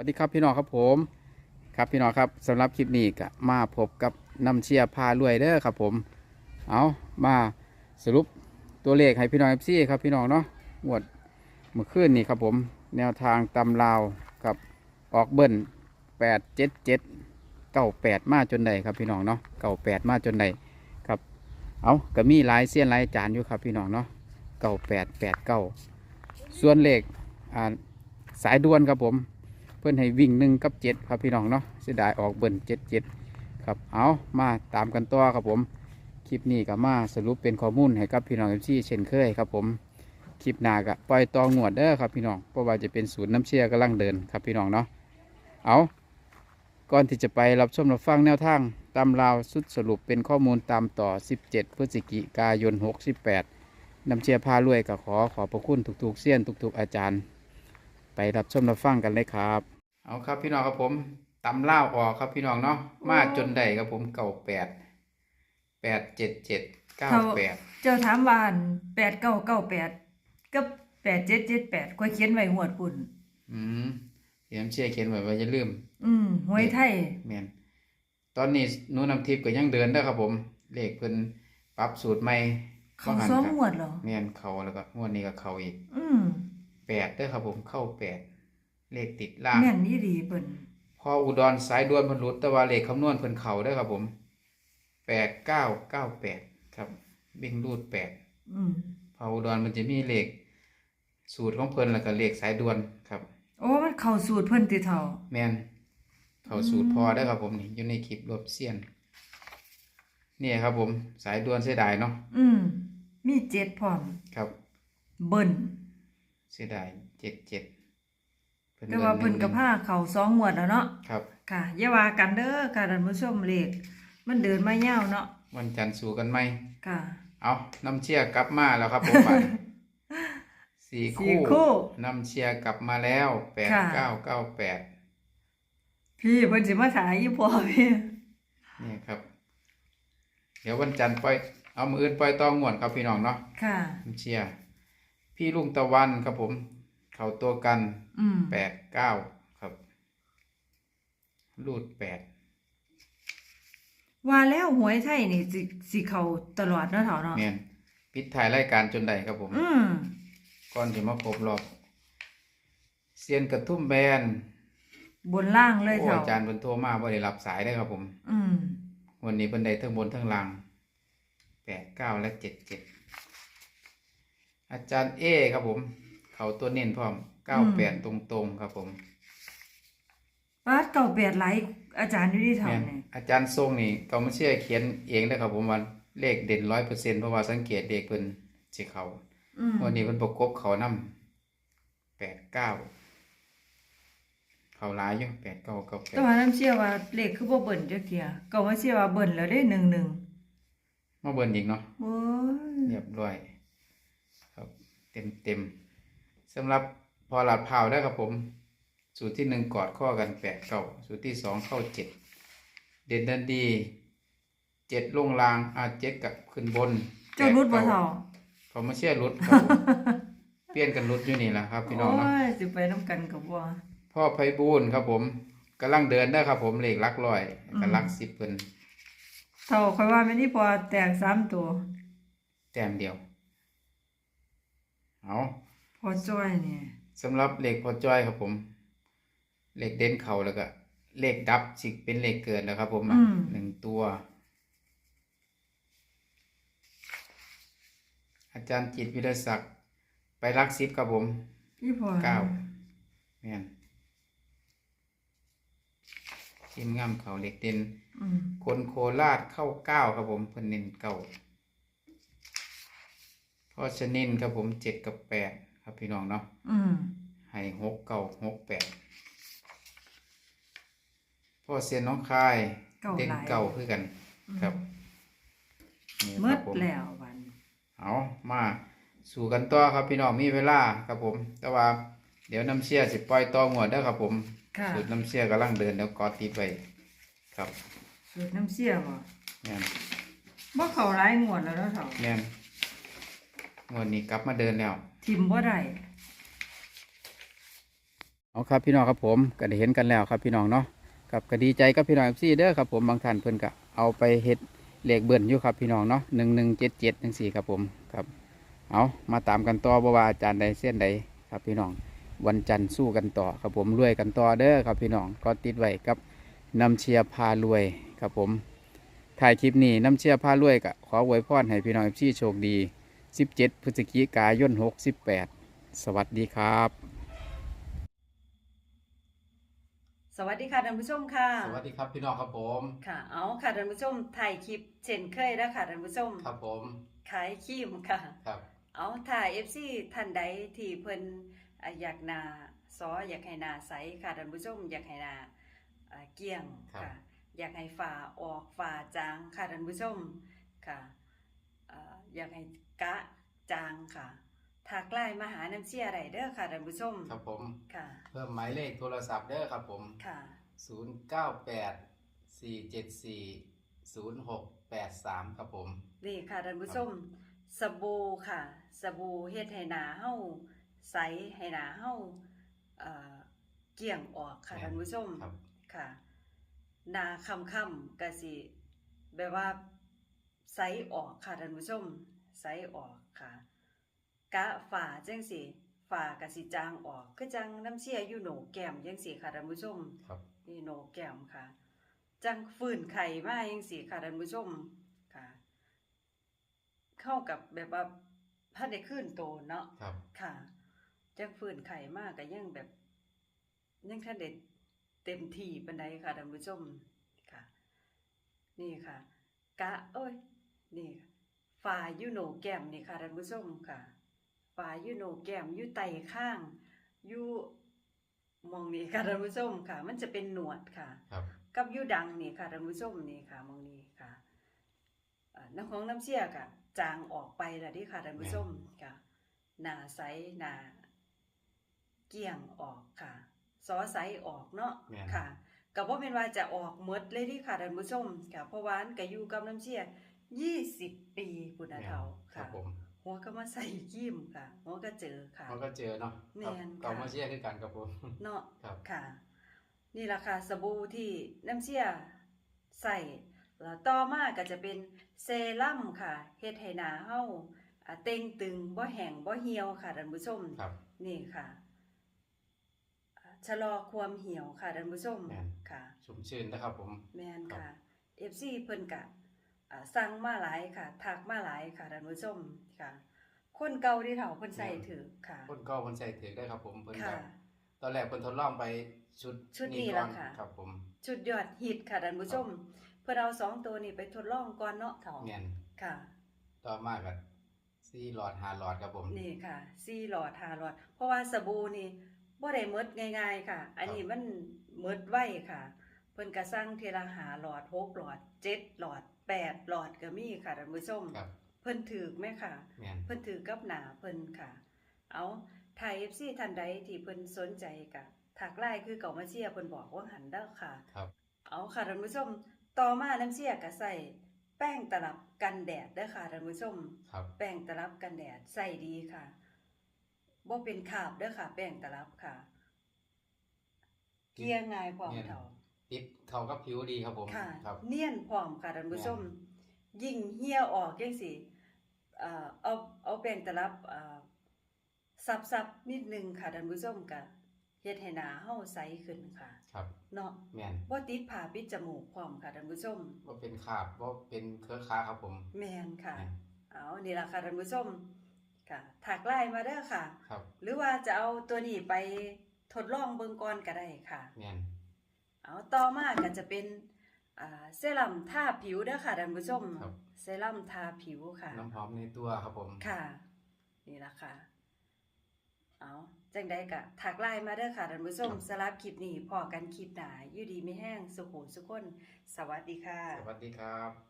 วัสดีครับพี่น้องครับผม ครับพี่น้องครับสำหรับคลิปนี้ก็มาพบกับน้ำเชียร์พารวยเด้อครับผม เอามาสรุปตัวเลขให้พี่น้องเอฟซีครับพี่น้องเนาะงวดเมื่อคืนนี่ครับผม แนวทางตำลาวกับออกเบิ้ลแปดเจ็ดเจ็ดเก้าแปดมาจนใดครับพี่น้องเนาะเก้าแปดมาจนใดครับ เอาก็มีหลายเสี้ยนหลายจานอยู่ครับพี่น้องเนาะเก้าแปดแปดเก้าส่วนเลขอ่าสายด่วนครับผม พื่นให้วิ่งหนึ่งกับเจ็ดครับพี่น้องเนาะเสียดายออกเบิ่นเจ็ดเจ็ดครับเอามาตามกันต่อครับผมคลิปนี้ก็มาสรุปเป็นข้อมูลให้กับพี่น้องเอฟซีเช่นเคยครับผมคลิปหน้าก็ปล่อยตองวดเด้อครับพี่น้องเพราะว่าจะเป็นศูนย์น้ำเชี่ยกำลังเดินครับพี่น้องเนาะเอาก่อนที่จะไปรับชมรับฟังแนวทางตามราวสุดสรุปเป็นข้อมูลตามต่อ 17 พฤศจิกายน 68น้ำเชียร์พารวยก็ขอขอบพระคุณทุกๆเสี้ยนทุกๆอาจารย์ ไปรับชมรับฟังกันเลยครับ เอาครับพี่น้องครับผมตำเล่าวออกครับพี่น้องเนาะมาจนได้ครับผมเก่าแปดแปดเจ็ดเจ็ดเก้าแปดเจ้าถามว่าแปดเก้าเก้าแปดกับแปดเจ็ดเจ็ดแปดก็เขียนไว้หวดปุ่นอืมเดี๋ยวผมเชื่อเขียนไว้ว่าอย่าลืม อืมหวยไทยแมนตอนนี้หนูนำทิพย์ก็ยังเดินได้อครับผม เลขเพิ่นปรับสูตรใหม่เขาว่หันซ้อมครับหวดเหรอแมนเขาแล้วก็งวดนี้ก็เขาอีก อืมแปดเด้อครับผมเข้าแปด เลขติดล่างแม่นนี่ดีเปิ่นพออุดรสายด่วนเพิ่นหลุดแต่ว่าเลขคำนวณเพิ่นเขาได้อครับผมแปดเก้าเก้าแปดครับวิ่งรูดแปดอืมพออุดรมันจะมีเลขสูตรของเพิ่นแล้วก็เลขสายด่วนครับ โอ้มันเข้าสูตรเพิ่นติเท่าแมนเขาสูตรพอได้อครับผมนี่อยู่ในคลิปรวบเสี้ยนนี่ครับผมสายด่วนเสียดายเนาะอืมมีเจ็ดพร้อมครับ เบิ่นเสียดายเจ็ดเจ็ด แต่ว่าเพิ่นกับผ้าเข้าสองหวดแล้วเนาะครับ ค่ะอย่าว่ากันเด้อค่ะท่านผู้ชมเลขมันเดินมายาวเนาะวันจันทร์สู่กันไหมค่ะ เอาน้ำเชียร์กลับมาแล้วครับผมไปสี่สี่คู่คู่น้ำเชียร์กลับมาแล้วแปดค่ะเก้าเก้าแปดพี่เพิ่นสิมาถ่ายอีพ่อพี่นี่ครับ เดี๋ยววันจันทร์ปล่อยเอามืออื่นปล่อยตองงวดครับพี่น้องเนาะค่ะน้ำเชียร์พี่ลุงตะวันครับผม เขาตัวกันอืมแปดเก้าครับ รูดแปดว่าแล้วหวยไทยนี่สิสิเข้าตลอดเนาะเฒ่าเนาะเนียนปิดถ่ายรายการจนใดครับผม อืมก่อนจะมาครบรอบเซียนกระทุ่มแบนบนล่างเลยโอ้เฒ่าอาจารย์เพิ่นโทรมาบ่ได้รับสายได้อครับผม อืมวันนี้เพิ่นได้ทั้งบนทั้งล่างแปดเก้าและเจ็ดเจ็ดอาจารย์เอครับผม เขาตัวเน้นพร้อมเก้าแปดตรงๆครับผมปาดเก่าแปดไหลายอาจารย์อยู่ที่เฒ่าแม่นนี่อาจารย์ทรงนี่ก็ไม่เชื่อเขียนเองนะครับผมว่าเลขเด่นร้อยเปอร์เซ็นต์เพราะว่าสังเกตเลขเพิ่นสิเขาอืมวันนี้เพิ่นประกบเขานำแปดเก้าเขาหลายอยู่แปดเก้าเก้าแปแต่ดว่าน้ำเชื่อว่าเลขคือบ่เบิ่นจักเที่ยก็ว่าเชื่อว่าเบิ่นแล้วได้หนึ่งหนึ่งมาเบิ่นอีกเนาะ โอ้ยเรียบร้อย ครับ เต็มเต็ม สำหรับพอหลัดเผาได้ครับผม สูตรที่หนึ่งกอดข้อกันแปดเก้า สูตรที่สองเข้าเจ็ดเด่นดันดีเจ็ดลงรางอาเจ็ดกับขึ้นบนเจ้ารุดบ่เฒ่าเขามาเชื่อรุดครับผมเปลี่ยนกันรุดอยู่นี่แหละครับ พี่น้องเนาะโอ้ยสิไปนํกันก็บ่พ่อไพบูลย์ครับผมกำลังเดินได้ครับ ผมเลขหลักร้อยอืมกับหลักสิบเพิ่นเฒ่าค่อยว่าแม่นี่พอแตกสามตัว แต้มเดียวเอา พอจ้อยนี่สำหรับเลขพอจ้อยครับผมเลขเด่นเขาแล้วก็เลขดับสิเป็นเลขเกิดแล้วครับ ผมอะหนึ่งตัว อาจารย์จิตรวิทยาศักดิ์ไปรักสิบครับผมอีพอเก้าแม่นทีมงามเขาเลขเด่นอืมคนโคราชเข้าเก้าครับผมเพิ่นเน้นเก้าพ่อชนินครับผมเจ็ดกับแปด ครับพี่น้องเนาะอืมให้หกเก้าหกแปดพ่อเซียนน้องคายเก่าเด่นหลายเก้าคือกัน ครับนี่หมครัดบผมแล้วบัดนเอามาสู่กันต่อครับพี่น้องมีเวลาครับผม แต่ว่าเดี๋ยวน้ำเชี่ยสิปล่อยต่อหวดได้อครับผมค่ะสูตรน้ำเชี่ยกำลังเดินแล้วกอติดไว้ครับสูตรน้ำเชี่ยบ่แม่นบ่เข้าหลายงวดแล้วเนาะเฒ่าแม่นงวดนี้กลับมาเดินแล้ว ทิมบ่ได้เอาเอครับพี่น้องครับผมก็ได้เห็นกันแล้วครับพี่น้องเนาะกับก็ดีใจกับพี่น้องเอฟซีเด้อครับผมบางท่านเพิ่นก็เอาไปเฮ็ดเลขเบิ่นอยู่ครับพี่น้องเนาะหนึ่งหนึ่งเจ็ดเจ็ดจังสี่ครับผมครับเอามาตามกันต่อบ่ว่าอาจารย์ใดเส้นใดครับพี่น้องวันจันทร์สู้กันต่อครับผมรวยกันต่อเด้อครับพี่น้องก็ติดไว้กับน้ำเชียร์พารวยครับผมถ่ายคลิปนี้น้ำเชียร์พารวยก็ขออวยพรให้พี่น้องเอฟซีโชคดี 17 พฤศจิกายน 68 สวัสดีครับ สวัสดีค่ะท่านผู้ชมค่ะสวัสดีครับพี่น้องครับผมค่ะ เอาค่ะท่านผู้ชมถ่ายคลิปเช่นเคยแล้วค่ะท่านผู้ชมครับผมขายครีมค่ะครับเอาถ่าย FC ท่านใดที่เพิ่นอะอยากหนาซออยากให้หนาใสค่ะท่านผู้ชมอยากให้หนาอะเกลี้ยงค่ะ อยากให้ฝ่าออกฝ่าจางค่ะท่านผู้ชมค่ะอ่าอยากให้ กะจางค่ะทักไลน์มาหาน้ำเชี่ยไรเด้อค่ะท่านผู้ชมครับผม ค่ะ เพิ่มหมายเลขโทรศัพท์เด้อครับผม ค่ะ 098 474 0683 ครับผม นี่ค่ะท่านผู้ชมสบู่ค่ะ สบู่เฮ็ดให้หนาเฮาใสให้หนาเฮาเอ่อเกลี่ยงออกค่ะแม่น ท่านผู้ชมครับ ค่ะหนาคำคำๆกะสิแบบว่าใสออกค่ะท่านผู้ชม ใสออกค่ะ กะฝ่าจังสิฝ่ากะสิจางออกคือจังน้ำเชี่ยอยู่โหนกแก้มจังสิค่ะท่านผู้ชมครับนี่โหนกแก้มค่ะ จังฝืนไข่มาจังสิค่ะท่านผู้ชมค่ะ เข้ากับแบบว่าถ้าได้ขึ้นโตเนาะครับ ค่ะจังฝืนไข่มากก็ยังแบบยังท่านเด็ดเต็มที่ปันใดค่ะท่านผู้ชมค่ะ นี่ค่ะ กะโอ้ย นี่ค่ะ ฝ่ายูโนแก้มนี่ค่ะท่านผู้ชมค่ะฝ่ายูโนแก้มอยู่ไตข้างอยู่มองนี่ค่ะท่านผู้ชมค่ะ มันจะเป็นหนวดค่ะ ครับ กับยูดังนี่ค่ะท่านผู้ชมนี่ค่ะมองนี่ค่ะอ่าน้ำของน้ำเชี่ยค่ะ จางออกไปแล้วที่ค่ะท่านผู้ชมค่ะหนาใสหนาเกี่ยงออกค่ะซอใสออกเนาะแม่นค่ะกับว่าเป็นว่าจะออกหมดเลยที่ค่ะท่านผู้ชมค่ะเพราะว่าอันก็อยู่กับน้ำเชี่ย ยี่สิบปีปุณเทาครัค่ะบผมหัวก็มาใส่ยิ้มค่ะหัวก็เจอค่ะมันก็เจอเนาะแม่นครับค่ะเก่ามาเชียร์คือกันครับผมเนาะครับค่ะ นี่แหละค่ะสบู่ที่น้ำเชี่ยใส่แล้วต่อมาก็จะเป็นเซรั่มค่ะเฮ็ดให้หน้าเฮาอ่าเต่งตึงบ่แห้งบ่เหี่ยวค่ะท่านผู้ชมครับนี่ค่ะอ่าชะลอความเหี่ยวค่ะท่านผู้ชมแม่นค่ะชุ่มชื่นนะครับผมแม่นครับค่ะ FC เพิ่นกะอ่า สั่งมาหลายค่ะทักมาหลายค่ะท่านผู้ชมค่ะ คนเก่าที่เฒ่าเพิ่นใส่ถือค่ะคนก็คนใส่ถือได้ครับผมเพิ่นค่ะก็ตอนแรกเพิ่นทดลองไปชุดชุดนี้ก่อล่ะค่ะ ครับผมชุดยอดฮิตค่ะท่านผู้ชม เพื่อเอาสองตัวนี้ไปทดลองก่อนเนาะเฒ่าแม่นค่ะ ต่อมาก็สี่หลอดห้าหลอดครับผม นี่ค่ะสี่หลอดห้าหลอด เพราะว่าสบู่นี่บ่ได้หมดง่ายๆค่ะ อันนี้มันหมดไวค่ะ เพิ่นก็สั่งทีละหาหลอดหกหลอดเจ็ดหลอด แปดหลอดก็มีค่ะท่านผู้ชมครับเพิ่นถือไหมค่ะ แม่น เพิ่นถือกับหนาเพิ่นค่ะ เอาไทย FC ท่านใดที่เพิ่นสนใจกะถักไลน์คือเก่ามาเชียร์เพิ่นบอกว่าหันเด้อค่ะ ครับ เอาค่ะท่านผู้ชม ต่อมาน้ำเชียร์ก็ใส่แป้งตลับกันแดดเด้อค่ะท่านผู้ชม ครับ แป้งตลับกันแดดใส่ดีค่ะบ่เป็นคราบเด้อค่ะ แป้งตลับค่ะ เกลี่ยง่ายพร้อมเท่า ติดเข้ากับผิวดีครับผมค่ะ ครับ เนียนพร้อมค่ะท่านผู้ชม ยิ่งเหี่ยออกจังสิเอ่อเอาเอาแป้งตลับเอ่อซับๆนิดนึงค่ะท่านผู้ชมก็เฮ็ดให้หน้าเฮาใสขึ้นค่ะ ครับ เนาะแม่นบ่ติดผ้าปิดจมูกพร้อมค่ะท่านผู้ชม ว่าเป็นขาบว่าเป็นเครือค้าครับผมแม่นค่ะ แม่นเอานี่ล่ะค่ะท่านผู้ชมค่ะถักไลน์มาเด้อค่ะ ครับหรือว่าจะเอาตัวนี้ไปทดลองเบิ่งก่อนก็ได้ค่ะ แม่น เอาต่อมาก็จะเป็นอ่าเซรั่มทาผิวเด้อค่ะท่านผู้ชมครับ เซรั่มทาผิวค่ะ น้ำหอมในตัวครับผม ค่ะนี่ล่ะค่ะ เอาจังใดก็ถักไลน์มาเด้อค่ะท่านผู้ชมสำหรับคลิปนี้พอกันคลิปหน้าอยู่ดีไม่แห้งสุขุสุขคน สวัสดีค่ะ สวัสดีครับ